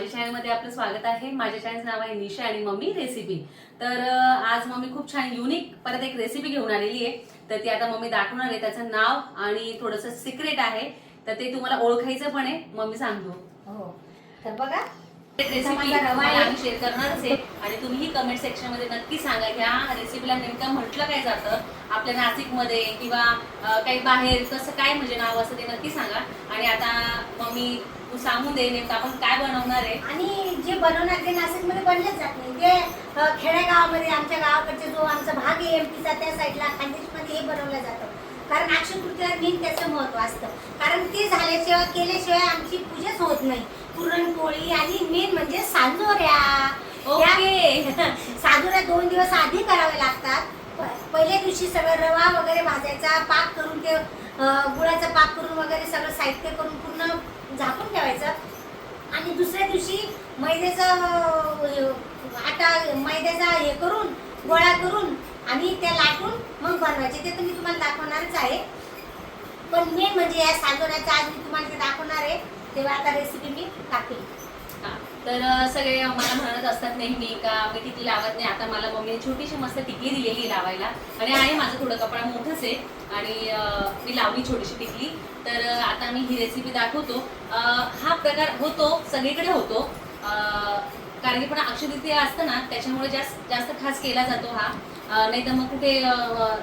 माझ्या चॅनलमध्ये आपलं स्वागत आहे. माझ्या चॅनलचं नाव आहे निशा आणि मम्मी रेसिपी तर आज मम्मी खूप छान युनिक परत एक रेसिपी घेऊन आलेली आहे. तर ती आता मम्मी दाखवणार आहे. त्याचं नाव आणि थोडंसं सिक्रेट आहे. तर ते तुम्हाला ओळखायचं पण आहे. मम्मी सांगतो. हो. तर बघा रेसिपी. आम्ही शेअर करणारच आहे. आणि तुम्ही कमेंट सेक्शनमध्ये नक्की सांगा ह्या रेसिपीला नेमकं म्हटलं काय जातं. आपल्या नाशिकमध्ये किंवा अं, काही बाहेर कसं काय म्हणजे नाव असं ते नक्की सांगा. आणि आता मम्मी तू सांगून दे नेमकं आपण काय बनवणार आहे. आणि जे बनवणार ते नाशिकमध्ये बनलेच जात नाही. ते अ, खेडेगावामध्ये आमच्या गावाकडचे जो आमचा भाग आहे एमपीचा त्या साईडला खानदेशमध्ये हे बनवलं जातं. कारण अक्षय तृतीया मेन त्याचं महत्त्व असतं. कारण ते झाल्याशिवाय केल्याशिवाय आमची पूजाच होत नाही. पुरणपोळी आणि मेन म्हणजे सांजोऱ्या. ओके. सांजोऱ्या दोन दिवस आधी करावे लागतात. प- पहिल्या दिवशी सगळं रवा वगैरे भाजायचा पाक करून ते अ, गुळाचा पाक करून वगैरे सगळं साहित्य करून पूर्ण झाकून ठेवायचं. आणि दुसऱ्या दिवशी मैद्याचा आटा मैद्याचा हे करून गोळा करून आणि त्या लाटून मग बनवायचे. ते तर मी तुम्हाला दाखवणारच आहे. पण मेन म्हणजे या सांजोऱ्याचा आज मी तुम्हाला ते दाखवणार आहे. तेव्हा आता रेसिपी मी टाकेल तर सगळे मला म्हणत असतात नेहमी का मी टिकली लावत नाही? आता मला मम्मीने छोटीशी मस्त टिकली दिलेली लावायला. आणि आहे माझं थोडं कपडा मोठंच आहे. आणि मी लावली छोटीशी टिकली. तर आता मी ही रेसिपी दाखवतो. हा प्रकार होतो सगळीकडे होतो. कारण की पण अक्षय असतं ना त्याच्यामुळे जास्त जास्त खास केला जातो हा. नाही तर मग कुठे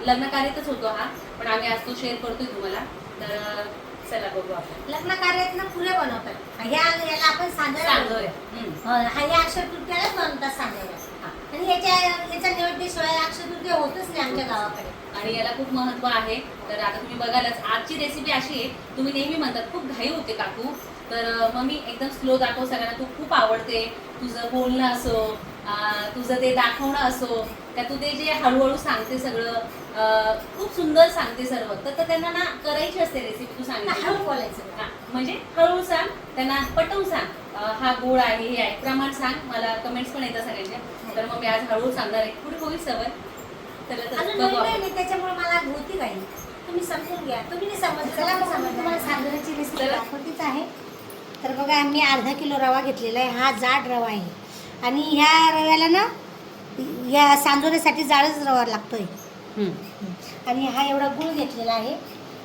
लग्न कार्यातच होतो हा. पण आम्ही आज तो शेअर करतोय तुम्हाला. तर चला बघू आपण. लग्न कार्यात ना पुऱ्या बनवतात. ह्या याला आपण सांजोऱ्या सांगतोय म्हणतो. अ, हा या अक्षय तृतीयालाच बनवतात सांजोऱ्या हा. आणि याच्या याचा अक्षय तृतीया होतच नाही आमच्या गावाकडे. आणि याला खूप महत्त्व आहे. तर आता तुम्ही बघालच आजची रेसिपी अशी आहे. तुम्ही नेहमी म्हणतात खूप घाई होते काकू. तर मग मी एकदम स्लो दाखव सगळ्यांना. तू खूप आवडते. तुझं बोलणं असो तुझं ते दाखवणं असो का तू ते जे हळूहळू सांगते सगळं खूप सुंदर सांगते सर्व. तर तर त्यांना ना करायची असते रेसिपी तू सांगितली. हळू बोलायचं. हा, म्हणजे हळूहळू सांग त्यांना पटवून सांग. हा गोड आहे हे आहे. प्रमाण सांग. मला कमेंट्स पण येतात सगळ्यांच्या तर मग मी आज हळूहळू सांगणार आहे. पुढे होईल सवय. तर त्याच्यामुळे मला होती काही तुम्ही समजून घ्या. तुम्ही नाही समजलं. तुम्हाला सांजोऱ्याची रेसिपी. दाखवतीच आहे. तर बघा मी अर्धा किलो रवा घेतलेला आहे. हा जाड रवा आहे. आणि ह्या रव्याला ना या सांजोऱ्यासाठी जाडच रवा लागतोय. आणि हा एवढा गुळ घेतलेला आहे.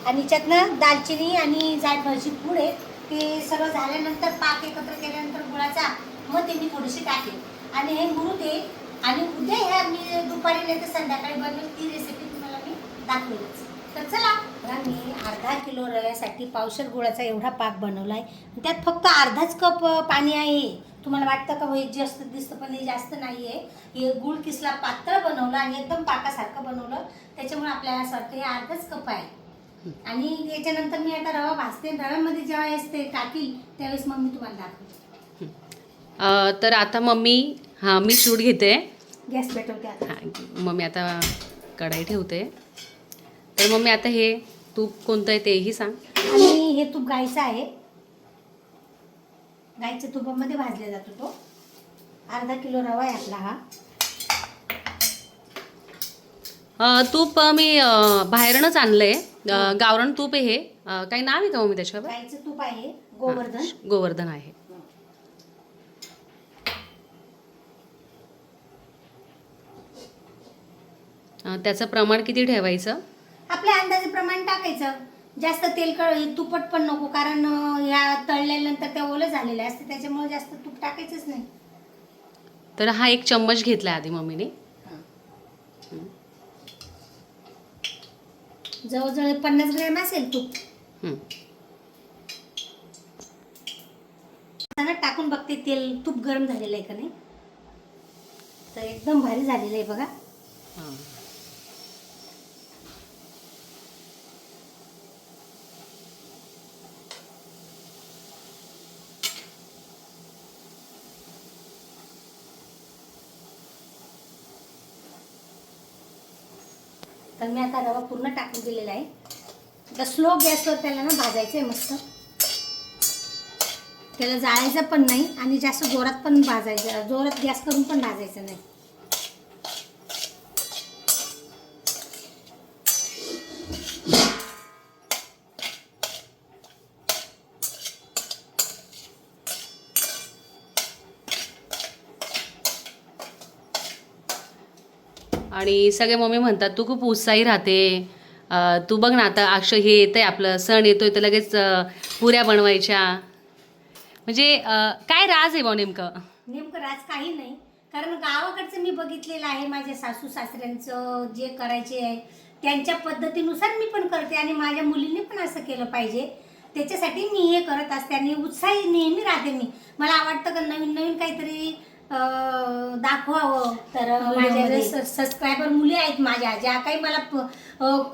आणि याच्यातनं दालचिनी आणि जायफळची पूड आहे. ते सगळं झाल्यानंतर पाक एकत्र केल्यानंतर गुळाचा मग ते मी थोडीशी टाकेल. आणि हे मुरू दे. आणि उद्या ह्या मी दुपारी नाही तर संध्याकाळी बनवेल. ती रेसिपी तुम्हाला मी दाखवेलच. तर चला. बघा, मी अर्धा किलो रव्यासाठी पावशर गुळाचा एवढा पाक बनवला आहे त्यात फक्त अर्धाच कप पाणी आहे. तुम्हाला वाटतं का हे जास्त दिसतं पण हे जास्त नाही आहे हे गुळ किसला पातळ बनवलं आणि एकदम पाकासारखं बनवलं त्याच्यामुळे आपल्याला असं वाटतं हे अर्धाच कप आहे. आणि याच्यानंतर मी आता रवा भाजते. रव्यामध्ये जेव्हा ते टाकील त्यावेळेस मग मी तुम्हाला दाखवते. तर आता मम्मी हां मी शूट घेते. गॅस पेटवते आता. हां मम्मी आता कढाई ठेवते. तर मम्मी आता हे तूप कोणतं आहे तेही सांग. आणि हे तूप गाईचं आहे. गाईच्या तुपामध्ये भाजला जातो तो. अर्धा किलो रवा आहे आपला हा. अ, तूप अ, मी अ, बाहेरूनच आणलं आहे गावरण तूप आहे हे. अ, काही नाव आहे का मम्मी त्याच्यावर? गाईचं तूप आहे गोवर्धन. हां, गोवर्धन आहे. अ, त्याचं प्रमाण किती ठेवायचं? आपल्या अंदाजे प्रमाण टाकायचं. जास्त तेलकट तुपट पण नको कारण ह्या तळल्यानंतर त्या ओलं झालेल्या असते त्याच्यामुळे जास्त तूप टाकायचंच नाही. तर हा एक चम्मच घेतला आधी मम्मीने. जवळजवळ पन्नास ग्रॅम असेल तूप. आता टाकून बघते तेल तूप गरम झालेलं आहे का नाही? तर एकदम भारी झालेलं आहे बघा. तर मी आता रवा पूर्ण टाकून दिलेला आहे. आता स्लो गॅसवर त्याला ना भाजायचं आहे मस्त. त्याला जाळायचं पण नाही आणि जास्त जोरात पण भाजायचं जोरात गॅस करून पण भाजायचं नाही. आणि सगळे मम्मी म्हणतात तू खूप उत्साही राहते. तू बघ ना आता अक्षय हे येतं आहे आपलं सण येतोय तर लगेच पुऱ्या बनवायच्या. म्हणजे काय राज आहे भाऊ नेमकं? नेमकं राज काही नाही. कारण गावाकडचं मी बघितलेलं आहे माझ्या सासू सासऱ्यांचं जे करायचे आहे त्यांच्या पद्धतीनुसार मी पण करते आणि माझ्या मुलींनी पण असं केलं पाहिजे. त्याच्यासाठी मी हे करत असते आणि उत्साही नेहमी राहते मी. मला आवडतं का नवीन नवीन काहीतरी दाखवावं. तर माझ्या जे सबस्क्रायबर मुली आहेत माझ्या ज्या काही मला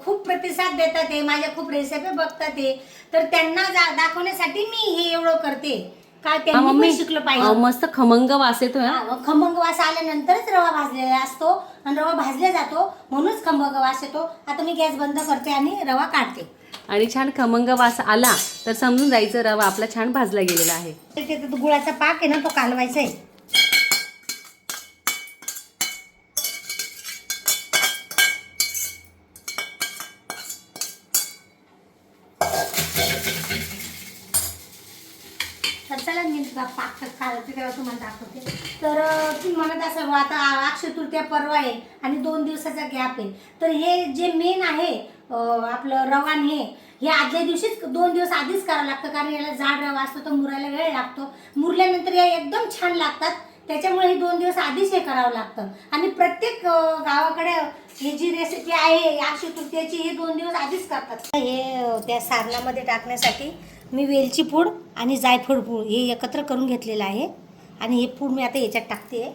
खूप प्रतिसाद देतात ते माझ्या खूप रेसिपी बघतात ते तर त्यांना दाखवण्यासाठी मी हे एवढं करते. का त्यांनी शिकलं पाहिजे. मस्त खमंग वास मग खमंग वास आल्यानंतरच रवा भाजलेला असतो आणि रवा भाजला जातो म्हणूनच खमंग वास येतो. आता मी गॅस बंद करते आणि रवा काढते. आणि छान खमंग वास आला तर समजून जायचं रवा आपला छान भाजला गेलेला आहे. गुळाचा पाक आहे ना तो कालवायचा आहे. तर मी पाक काढते तेव्हा तुम्हाला दाखवते. तर तुम्ही म्हणत असाल हो, आता अक्षय तृतीया परवा आहे आणि दोन दिवसाचा गॅप आहे. तर हे जे मेन आहे आपलं रवान हे हे आदल्या दिवशीच दोन दिवस आधीच करावं लागतं कारण याला जाड रवा असतो तर मुरायला वेळ लागतो. मुरल्यानंतर या एकदम छान लागतात त्याच्यामुळे हे दोन दिवस आधीच हे करावं लागतं. आणि प्रत्येक गावाकडे ही जी रेसिपी आहे अक्षय तृतीयाची हे दोन दिवस आधीच करतात. हे त्या सारणामध्ये टाकण्यासाठी मी वेलची पूड आणि जायफळ पूड हे एकत्र करून घेतलेलं आहे. आणि हे पूड मी आता याच्यात टाकते. आहे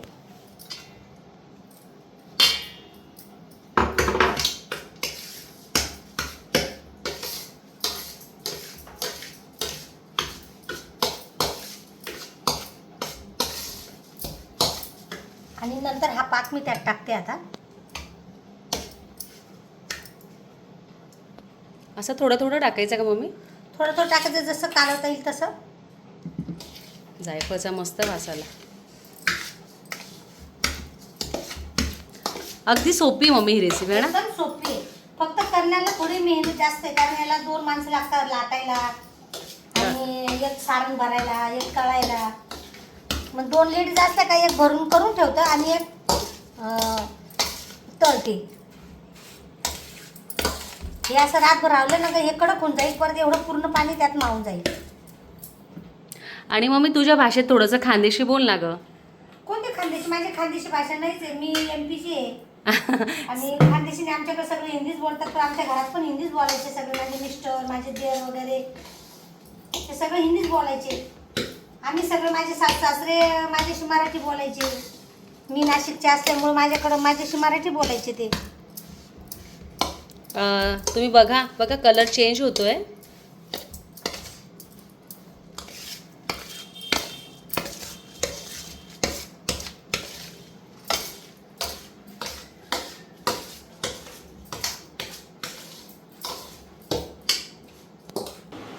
आणि नंतर हा पाक मी त्यात टाकते आता. असं थोडं थोडं टाकायचं का मम्मी? थोडं थोडं टाकायचं जसं कालवता येईल तसं. जायफळचा मस्त वास आला अगदी सोपी मम्मी ही रेसिपी आहे ना? एकदम सोपी आहे. फक्त करण्याला थोडी मेहनत जास्त आहे कारण याला दोन माणसं लागतात लाटायला आणि एक सारण भरायला एक तळायला. मग दोन लेडीज असल्या का एक भरून करून ठेवतं आणि एक अं, तळते. हे असं रातभर रावलं ना का हे कडक होऊन जाईल. परत एवढं पूर्ण पाणी त्यात मावून जाईल. आणि मम्मी तुझ्या भाषेत थोडंसं खानदेशी बोल ना ग. कोणती खानदेशी? माझी खानदेशी भाषा नाहीच आहे. मी एम पीची आहे. आणि खानदेशीने आमच्याकडे सगळे हिंदीच बोलतात पण आमच्या घरात पण हिंदीच बोलायचे सगळे. माझे मिस्टर माझे देर वगैरे. ते सगळे हिंदीच बोलायचे. आम्ही सगळे माझे सास सासरे माझ्याशी मराठी बोलायचे. मी नाशिकचे असल्यामुळे माझ्याकडं माझ्याशी मराठी बोलायचे ते. तुम्ही बघा बघा कलर चेंज होतोय.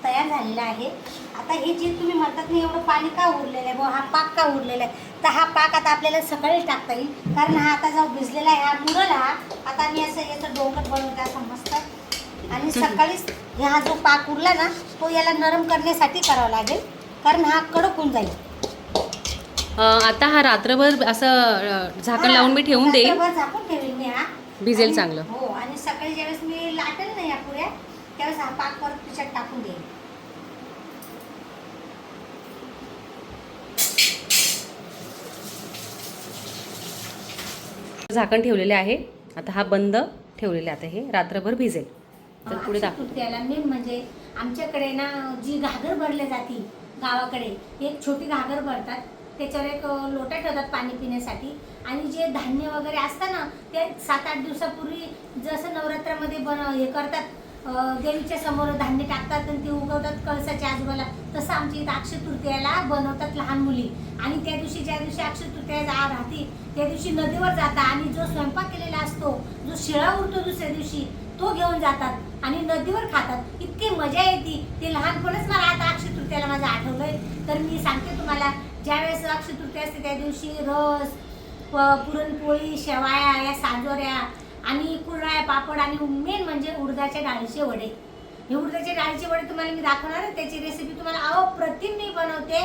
तयार झालेला आहे. आता हे जे तुम्ही म्हणतात ना एवढं पाणी का उरलेलं आहे? हा पाक का उरलेला आहे? तर हा पाक आता आपल्याला सकाळीच टाकता येईल. कारण हा आता जो भिजलेला आहे हा मुरल हा आता मी असं याचं डोंगर बनवते असं मस्त आणि सकाळीच हे जो पाक उरला ना तो याला नरम करण्यासाठी करावा लागेल. कारण हा कडक होऊन जाईल. आता हा रात्रभर असं झाकण लावून मी ठेवून रात्रभर झाकून ठेवेल मी हा. भिजेल चांगलं. हो आणि सकाळी ज्यावेळेस मी लाटेल ना या पुऱ्या त्यावेळेस हा पाक परत त्याच्यात टाकून देईल झाकण ठेवलेले आहे. आता हा बंद ठेवलेले आता हे रात्रभर भिजेल. तर पुढे मेन म्हणजे आमच्याकडे ना जी घागर भरल्या जाती गावाकडे एक छोटी घागर भरतात. त्याच्यावर एक लोटा ठेवतात पाणी पिण्यासाठी. आणि जे धान्य वगैरे असतं ना ते सात आठ दिवसापूर्वी जसं नवरात्रामध्ये बन हे करतात देवीच्या समोर धान्य टाकतात आणि ते उगवतात कळसाच्या आजूबाला तसं आमच्या इथं अक्षय तृतीयाला बनवतात लहान मुली. आणि त्या दिवशी ज्या दिवशी अक्षय तृतीया राहते त्या दिवशी नदीवर जातात आणि जो स्वयंपाक केलेला असतो जो शिळा उरतो दुसऱ्या दिवशी तो घेऊन जातात आणि नदीवर खातात. इतकी मजा येते. ते लहानपणच मला आता अक्षय तृतीयाला माझं आठवलंय. तर मी सांगते तुम्हाला ज्यावेळेस अक्षय तृतीया असते त्या दिवशी रस प- पुरणपोळी शेवाया या साजोऱ्या आणि कुरळ्या पापड आणि मेन म्हणजे उडदाच्या डाळीचे वडे. हे उडदाच्या डाळीचे वडे तुम्हाला मी दाखवणार आहे. त्याची रेसिपी तुम्हाला अप्रतिम मी बनवते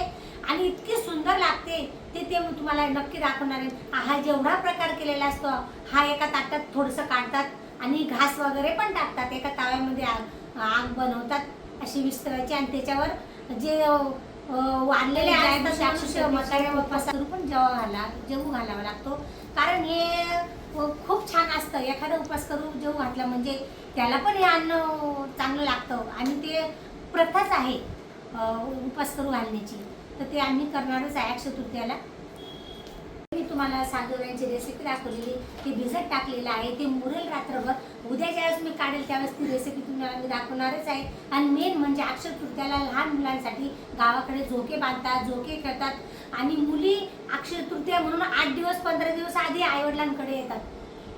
आणि इतकी सुंदर लागते ते ते मी तुम्हाला नक्की दाखवणार आहे. हा जेवढा प्रकार केलेला असतो हा एका ताटात थोडंसं काढतात आणि घास वगैरे पण टाकतात. एका ताव्यामध्ये आग आग बनवतात अशी विस्तरायची आणि त्याच्यावर जे वाढलेले आहेत तसे अक्षरशः म्हाताऱ्या बाप्पासारू पण जेव्हा घाला जेवू घालावा लागतो. कारण हे खूप छान असतं. एखादा उपास करू जेवू घातला म्हणजे त्याला पण हे अन्न चांगलं लागतं. आणि ते प्रथाच आहे उपास करू घालण्याची. तर ते आम्ही करणारच आहे अक्षय तृतीयाला तुम्हाला साधूरांची रेसिपी दाखवलेली ते भिजत टाकलेलं आहे ते मुरेल रात्रभर. उद्या ज्यावेळेस मी काढेल त्यावेळेस ती रेसिपी तुम्हाला मी दाखवणारच आहे. आणि मेन म्हणजे अक्षर तृतीयाला लहान मुलांसाठी गावाकडे झोके बांधतात झोके करतात आणि मुली अक्षर तृतीया म्हणून आठ दिवस पंधरा दिवस आधी आईवडिलांकडे येतात.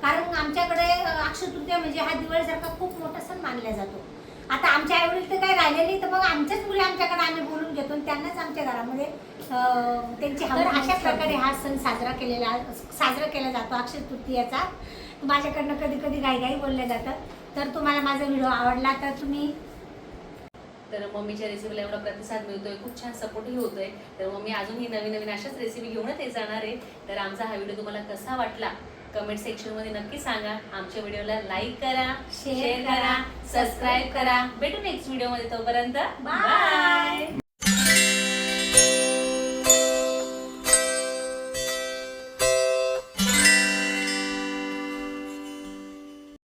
कारण आमच्याकडे अ, अक्षय तृतीया म्हणजे हा दिवाळीसारखा खूप मोठा सण मानला जातो. आता आमच्या आईवडील तर काही राहिले नाही तर मग आमच्याच मुली आमच्याकडे आम्ही बोलून घेतो आणि त्यांनाच आमच्या घरामध्ये अं, त्यांची तर अशा प्रकारे हा सण साजरा केलेला साजरा केला जातो अक्षय तृतीयाचा. माझ्याकडनं कधी कधी घाईघाई बोललं जातं तर तुम्हाला माझा व्हिडिओ आवडला तर तुम्ही तर मम्मीच्या रेसिपीला एवढा प्रतिसाद मिळतोय खूप छान सपोर्टही होतोय. तर मम्मी अजूनही नवीन नवीन अशाच रेसिपी घेऊनच येत जाणार आहे. तर आमचा हा व्हिडिओ तुम्हाला कसा वाटला? कमेंट सेक्शनमध्ये नक्की सांगा. आमच्या व्हिडिओला लाईक करा शेअर करा सबस्क्राईब करा. भेटू नेक्स्ट व्हिडिओमध्ये तोपर्यंत. बाय